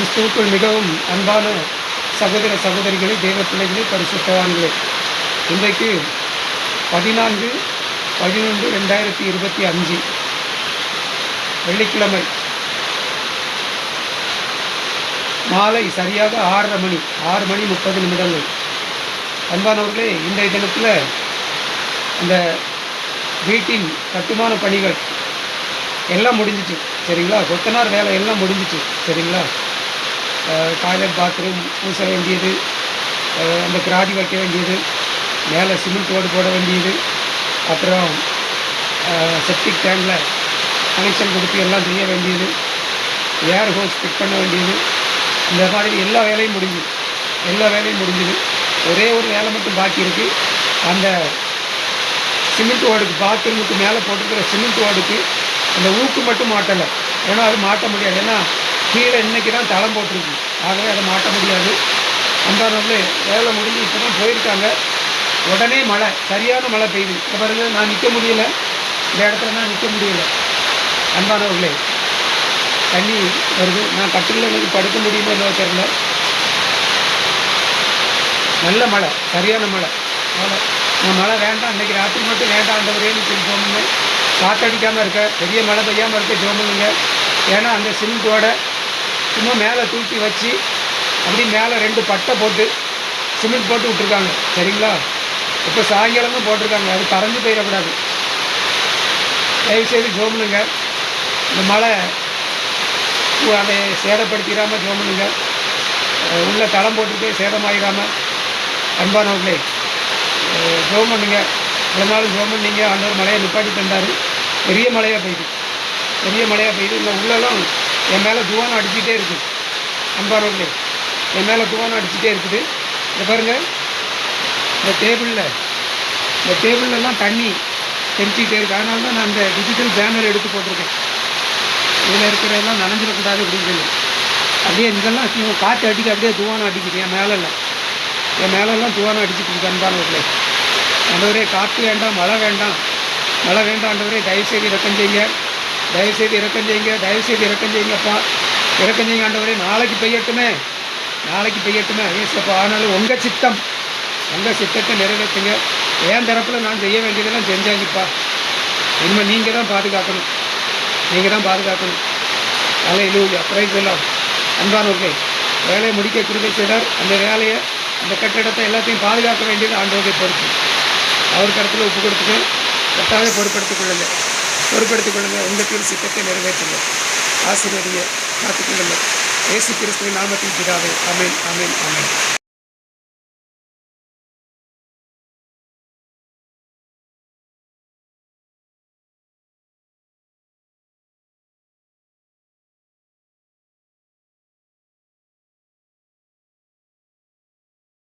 கிறிஸ்துவுக்குள் மிகவும் அன்பான சகோதர சகோதரிகளே தேவ பிள்ளைகளே பரிசுத்தவான்களே இன்றைக்கு பதினான்கு பதினொன்று ரெண்டாயிரத்தி இருபத்தி அஞ்சு. வெள்ளிக்கிழமை. மாலை சரியாக ஆறரை மணி ஆறு மணி முப்பது நிமிடங்கள். அன்பானவர்களே இன்றைய தினத்தில் அந்த வீட்டின் கட்டுமான பணிகள் எல்லாம் முடிஞ்சிச்சு சரிங்களா? கொத்தனார் வேலை எல்லாம் முடிஞ்சிச்சு சரிங்களா? டாய்லெட் பாத்ரூம் பூச வேண்டியது அந்த கிராடி வைக்க வேண்டியது மேலே சிமெண்ட் ஓடு போட வேண்டியது அப்புறம் செப்டிக் டேங்கில் கனெக்ஷன் கொடுத்து எல்லாம் செய்ய வேண்டியது ஏர் ஹோஸ் ஃபிட் பண்ண வேண்டியது இந்த மாதிரி எல்லா வேலையும் முடிஞ்சுது. எல்லா வேலையும் முடிஞ்சுது. ஒரே ஒரு வேலை மட்டும் பாக்கி இருக்குது அந்த சிமெண்ட் ஓடுக்கு பாத்ரூமுக்கு மேலே போட்டிருக்கிற சிமெண்ட் ஓடுக்கு அந்த ஊக்கு மட்டும் மாட்டலை. ஏன்னா அது மாட்ட முடியாது. ஏன்னா கீழே இன்றைக்கி தான் தளம் போட்டிருக்கு. ஆகவே அதை மாட்ட முடியாது. அன்றாடங்களே வேலை முடிஞ்சு இப்போ தான் போயிருக்காங்க. உடனே மழை சரியான மழை பெய்யுது. இப்போ பாருங்கள் நான் நிற்க முடியல. இந்த இடத்துல நான் நிற்க முடியல. அன்பானவர்களே தண்ணி வருது. நான் கட்டில் எனக்கு படுக்க முடியுமோ இல்லை தெரியல. நல்ல மழை சரியான மழை. மழை. நான் மழை வேண்டாம். இன்றைக்கி ராத்திரி மட்டும் வேண்டாம். அந்த ஆண்டவரேன்னு சொல்லி ஜோமுங்க காற்றடிக்காமல் இருக்க. பெரிய மழை பெய்யாமல் இருக்க ஜோமுங்க ஏன்னா அந்த சிமெண்ட்டோட சும்மா மேலே தூக்கி வச்சு அப்படி மேலே ரெண்டு பட்டை போட்டு சிமெண்ட் போட்டு விட்ருக்காங்க சரிங்களா? இப்போ சாயங்காலமும் போட்டிருக்காங்க. அது கரைஞ்சு போயிடக்கூடாது. தயவுசெய்து ஜோமனுங்க. இந்த மழை அதை சேதப்படுத்திடாமல் ஜோமுனுங்க. உள்ளே உள்ள தளம் போட்டுட்டு சேதமாயிடாமல் அன்பானவர்களே ஜோம் பண்ணுங்க இவ்வளோ நாள் ஜெபம் ஆண்டவர் மழையை நிப்பாட்டி தந்தார். பெரிய மழையாக பெய்யுது பெரிய மழையாக பெய்யுது இல்லை உள்ளெல்லாம் என் மேலே துவானம் அடிச்சுட்டே இருக்குது. அன்பானவர்களே என் மேலே துவானம் அடிச்சுட்டே இருக்குது. இந்த பாருங்கள் இந்த டேபிளில் இந்த டேபிள்லலாம் தண்ணி தெரிஞ்சிக்கிட்டே இருக்குது அதனால தான் நான் அந்த டிஜிட்டல் பேனர் எடுத்து போட்டிருக்கேன். இதில் இருக்கிறதெல்லாம் நனைஞ்சிடக்கூடாது அப்படின்னு சொல்லி. அப்படியே இதெல்லாம் காற்று அடிக்க அப்படியே துவானம் அடிக்குது. என் மேலே இல்லை என் மேலெல்லாம் துவானம் அடிச்சுட்டு இருக்கு அன்பானவர்களே ஆண்டவரே காற்று வேண்டாம் மழை வேண்டாம். மழை வேண்டாம் ஆண்டவரே தயவுசெய்து இறக்கம் செய்யுங்க தயவுசெய்து இறக்கம் செய்யுங்க தயவுசெய்து இறக்கம் செய்யுங்கப்பா. இறக்கம் செய்யுங்க ஆண்டவரே நாளைக்கு பெய்யட்டுமே. நாளைக்கு பெய்யட்டுமே. ஏசப்பா ஆனாலும் உங்கள் சித்தம் உங்கள் சித்தத்தை நிறைவேற்றுங்க. என் தரப்பில் நான் செய்ய வேண்டியதெல்லாம் செஞ்சாங்கப்பா இனிமேல் நீங்கள் தான் பாதுகாக்கணும். நீங்கள் தான் பாதுகாக்கணும். அலை லூயா பிரைஸ் எல்லாம் அன்பானவர்களே வேலையை முடிக்க கிருபை செய்தார். அந்த வேலையை அந்த கட்டிடத்தை எல்லாத்தையும் பாதுகாக்க வேண்டியது ஆண்டவரை பொறுப்பு. அவர் கருத்தில் ஒப்பு கொடுத்துட்டு கட்டாவே பொறுப்படுத்திக் கொள்ளுங்கள். பொறுப்படுத்திக் கொள்ளுங்கள் உங்கள் தீர் சித்தத்தை நிறைவேற்றுங்க ஆசீர்வதிங்க காத்துக்கொள்ளுங்க ஏசு கிறிஸ்துவின் நாமத்தில் பிதாவே. அமேன் அமேன் அமேன்